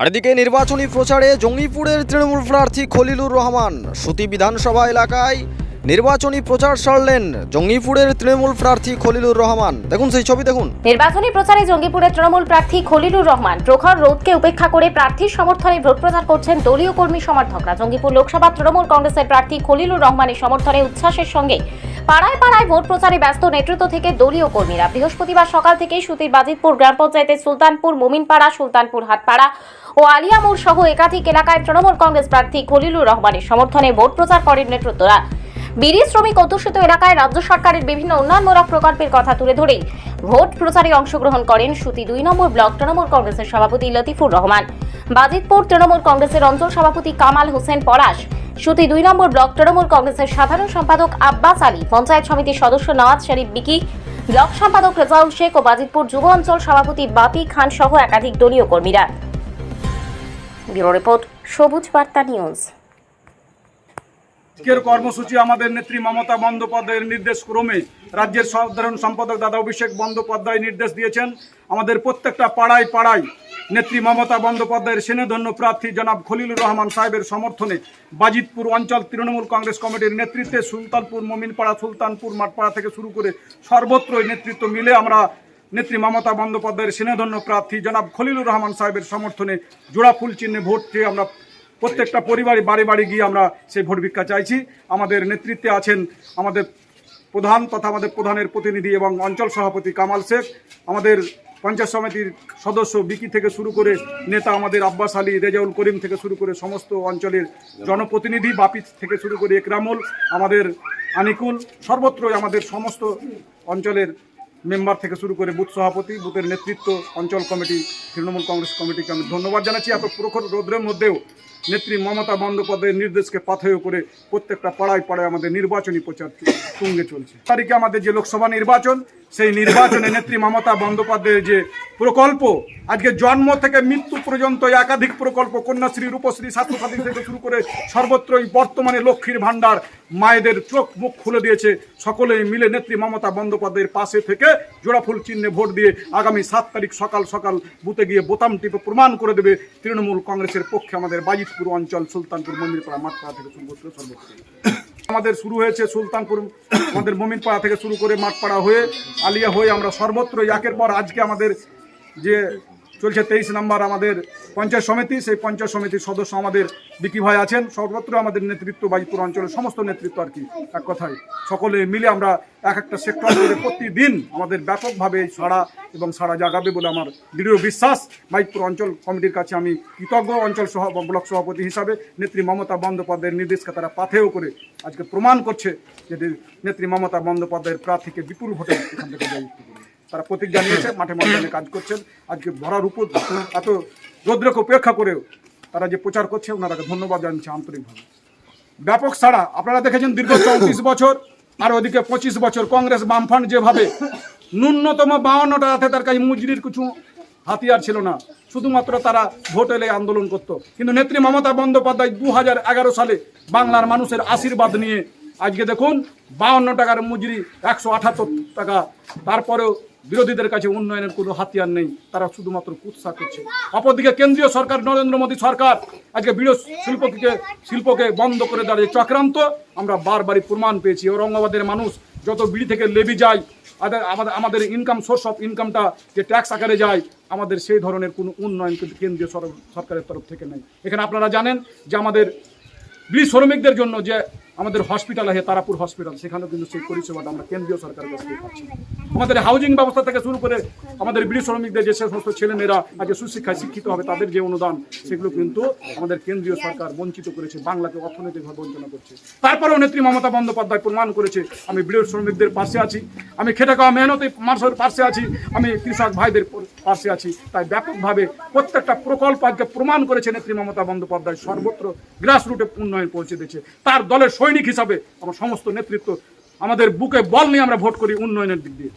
আর এদিকে নির্বাচনী প্রচারে জঙ্গিপুরের তৃণমূল প্রার্থী খলিলুর রহমান। সুতি বিধানসভা এলাকায় নির্বাচনী প্রচার সারলেন জঙ্গিপুরের তৃণমূল প্রার্থী খলিলুর রহমান। দেখুন সেই ছবি, দেখুন। নির্বাচনী প্রচারে জঙ্গিপুরের তৃণমূল প্রার্থী খলিলুর রহমান প্রখর রোধকে উপেক্ষা করে প্রার্থীর সমর্থনে ভোট প্রচার করছেন দলীয় কর্মী সমর্থকরা। জঙ্গিপুর লোকসভা তৃণমূল কংগ্রেসের প্রার্থী খলিলুর রহমানের সমর্থনে উচ্ছ্বাসের সঙ্গে পাড়ায় পাড়ায় ভোট প্রচারে ব্যস্ত নেতৃত্ব থেকে দলীয় কর্মীরা। বৃহস্পতিবার সকাল থেকেই সুতির বাজিতপুর গ্রাম পঞ্চায়েতের সুলতানপুর, মোমিনপাড়া, সুলতানপুর, হাটপাড়া ও আলিয়ামুর সহ একাধিক এলাকায় তৃণমূল কংগ্রেস প্রার্থী খলিলুর রহমানের সমর্থনে ভোট প্রচার করেন নেতৃত্বরা। বিড়ি শ্রমিক অধ্যুষিত এলাকায় রাজ্য সরকারের বিভিন্ন উন্নয়নমূলক প্রকল্পের কথা তুলে ধরেই ভোট প্রচারে অংশগ্রহণ করেন সুতি দুই নম্বর ব্লক তৃণমূল কংগ্রেসের সভাপতি লতিফুর রহমান। বাজিতপুর তৃণমূল কংগ্রেসের অঞ্চল সভাপতি কামাল হোসেন পলাশ, সুতি দুই নম্বর ব্লক তৃণমূল কংগ্রেসের সাধারণ সম্পাদক আব্বাস আলী, পঞ্চায়েত সমিতির সদস্য নওয়াজ শরীফ বিকি, ব্লক সম্পাদক রেজাউল শেখ ও বাজিতপুর যুব অঞ্চল সভাপতি বাপি খান সহ একাধিক দলীয় কর্মীরা। ব্যুরো রিপোর্ট, সবুজ বার্তা নিউজ। আজকের কর্মসূচি আমাদের নেত্রী মমতা বন্দ্যোপাধ্যায়ের নির্দেশ ক্রমে রাজ্যের সাধারণ সম্পাদক দাদা অভিষেক বন্দ্যোপাধ্যায় নির্দেশ দিয়েছেন। আমাদের প্রত্যেকটা পাড়ায় পাড়ায় নেত্রী মমতা বন্দ্যোপাধ্যায়ের সেনেধন্য প্রার্থী জনাব খলিলুর রহমান সাহেবের সমর্থনে বাজিতপুর অঞ্চল তৃণমূল কংগ্রেস কমিটির নেতৃত্বে সুলতানপুর, মমিনপাড়া, সুলতানপুর মাঠপাড়া থেকে শুরু করে সর্বত্রই নেতৃত্ব মিলে আমরা নেত্রী মমতা বন্দ্যোপাধ্যায়ের সেনেধন্য প্রার্থী জনাব খলিলুর রহমান সাহেবের সমর্থনে জোড়া ফুল চিহ্নে ভোট চেয়ে আমরা প্রত্যেকটা পরিবারে বাড়ি বাড়ি গিয়ে আমরা সেই ভোট ভিক্ষা চাইছি। আমাদের নেতৃত্বে আছেন আমাদের প্রধান তথা আমাদের প্রধানের প্রতিনিধি এবং অঞ্চল সভাপতি কামাল শেখ। আমাদের পঞ্চায়েত সমিতির সদস্য বিকি থেকে শুরু করে নেতা আমাদের আব্বাস আলী, রেজাউল করিম থেকে শুরু করে সমস্ত অঞ্চলের জনপ্রতিনিধি বাপি থেকে শুরু করে একরামুল, আমাদের আনিকুল, সর্বত্রই আমাদের সমস্ত অঞ্চলের মেম্বার থেকে শুরু করে বুথ সভাপতি, বুথের নেতৃত্ব, অঞ্চল কমিটি, তৃণমূল কংগ্রেস কমিটিকে আমি ধন্যবাদ জানাচ্ছি। এত প্রখর রৌদ্রের মধ্যেও নেত্রী মমতা বন্দ্যোপাধ্যায়ের নির্দেশকে পাথেয় করে প্রত্যেকটা পাড়ায় পাড়ায় আমাদের নির্বাচনী প্রচার তুঙ্গে চলছে। তারিখে আমাদের যে লোকসভা নির্বাচন, সেই নির্বাচনে নেত্রী মমতা বন্দ্যোপাধ্যায়ের যে প্রকল্প, আজকে জন্ম থেকে মৃত্যু পর্যন্ত একাধিক প্রকল্প, কন্যাশ্রী, রূপশ্রী, স্বাস্থ্যসাথী থেকে শুরু করে সর্বত্রই বর্তমানে লক্ষ্মীর ভাণ্ডার মায়েদের চোখ মুখ খুলে দিয়েছে। সকলেই মিলে নেত্রী মমতা বন্দ্যোপাধ্যায়ের পাশে থেকে জোড়াফুল চিহ্নে ভোট দিয়ে আগামী সাত তারিখ সকাল সকাল বুথে গিয়ে বোতাম টিপে প্রমাণ করে দেবে তৃণমূল কংগ্রেসের পক্ষে আমাদের বাজিতপুর অঞ্চল সুলতানপুর মন্দিরপাড়া মাঠপাড়া থেকে শুরু করতে সর্বোচ্চ আমাদের শুরু হয়েছে সুলতানপুর, আমাদের মমিনপাড়া থেকে শুরু করে মাঠপাড়া হয়ে আলিয়া হয়ে আমরা সর্বত্র একের পর আজকে আমাদের যে চলছে তেইশ নাম্বার আমাদের পঞ্চায়েত সমিতি। সেই পঞ্চায়েত সমিতির সদস্য আমাদের বিকি ভাই আছেন। সর্বত্র আমাদের নেতৃত্ব বাজিপুর অঞ্চলের সমস্ত নেতৃত্ব আর কি এক কথায়। সকলে মিলে আমরা এক একটা সেক্টর করে প্রতিদিন আমাদের ব্যাপকভাবে সাড়া এবং সাড়া জাগাবে বলে আমার দৃঢ় বিশ্বাস। বাইকপুর অঞ্চল কমিটির কাছে আমি কৃতজ্ঞ। অঞ্চল সহ ব্লক সভাপতি হিসাবে নেত্রী মমতা বন্দ্যোপাধ্যায়ের নির্দেশকে তারা পাথেও করে আজকে প্রমাণ করছে যে নেত্রী মমতা বন্দ্যোপাধ্যায়ের প্রার্থীকে বিপুল ভোটে এখান থেকে করবে। তারা প্রতিজ্ঞা নিয়েছে, মাঠে ময়দানে কাজ করছেন। আজকে ভরার উপর এত রৌদ্রকে উপেক্ষা করেও তারা যে প্রচার করছে, ওনারাকে ধন্যবাদ জানাচ্ছি আন্তরিকভাবে। ব্যাপক ছাড়া আপনারা দেখেছেন দীর্ঘ চৌত্রিশ বছর, আর ওদিকে পঁচিশ বছর কংগ্রেস বামফ্রন্ট যেভাবে ন্যূনতম বাউন্নটা হাতে তার কাছে মুজরির কিছু হাতিয়ার ছিল না, শুধুমাত্র তারা ভোট এলে আন্দোলন করত। কিন্তু নেত্রী মমতা বন্দ্যোপাধ্যায় দু হাজার এগারো সালে বাংলার মানুষের আশীর্বাদ নিয়ে, আজকে দেখুন, বাউন্ন টাকার মজুরি, একশো আঠাত্তর টাকা, তারপরেও বিরোধীদের কাছে উন্নয়নের কোনো হাতিয়ার নেই, তারা শুধুমাত্র কুৎসা করছে। অপরদিকে কেন্দ্রীয় সরকার নরেন্দ্র মোদী সরকার আজকে বিড়ো শিল্পকে শিল্পকে বন্ধ করে দাঁড়িয়ে চক্রান্ত, আমরা বারবারই প্রমাণ পেয়েছি। ঔরঙ্গাবাদের মানুষ যত বিড়ি থেকে লেবি যায়, আমাদের আমাদের আমাদের ইনকাম সোর্স অফ ইনকামটা যে ট্যাক্স আকারে যায়, আমাদের সেই ধরনের কোনো উন্নয়ন কিন্তু কেন্দ্রীয় সরকারের তরফ থেকে নেই। এখানে আপনারা জানেন যে আমাদের বিড়ি শ্রমিকদের জন্য যে আমাদের হসপিটাল আছে, তারাপুর হসপিটাল সেখানেও কিন্তু সেই পরিষেবাটা আমরা কেন্দ্রীয় সরকারের কাছ থেকে পাচ্ছি। আমাদের হাউজিং ব্যবস্থা থেকে শুরু করে আমাদের বিড়ি শ্রমিকদের যে সমস্ত ছেলেমেয়েরা আজকে সুশিক্ষায় শিক্ষিত হবে, তাদের যে অনুদান, সেগুলো কিন্তু আমাদের কেন্দ্রীয় সরকার বঞ্চিত করেছে, বাংলাকে অর্থনৈতিকভাবে বঞ্চনা করছে। তারপরেও নেত্রী মমতা বন্দ্যোপাধ্যায় প্রমাণ করেছে, আমি বিড়ি শ্রমিকদের পাশে আছি, আমি খেটে খাওয়া মেহনতি মানুষের পাশে আছি, আমি কৃষক ভাইদের পাশে আছি। তাই ব্যাপকভাবে প্রত্যেকটা প্রকল্প আজকে প্রমাণ করেছে নেত্রী মমতা বন্দ্যোপাধ্যায়। সর্বত্র গ্রাসরুটে উন্নয়ন পৌঁছে দিয়েছে। তার দলের সৈনিক হিসাবে আমার সমস্ত নেতৃত্ব আমাদের বুকে বল নিয়ে আমরা ভোট করি উন্নয়নের দিক দিয়ে।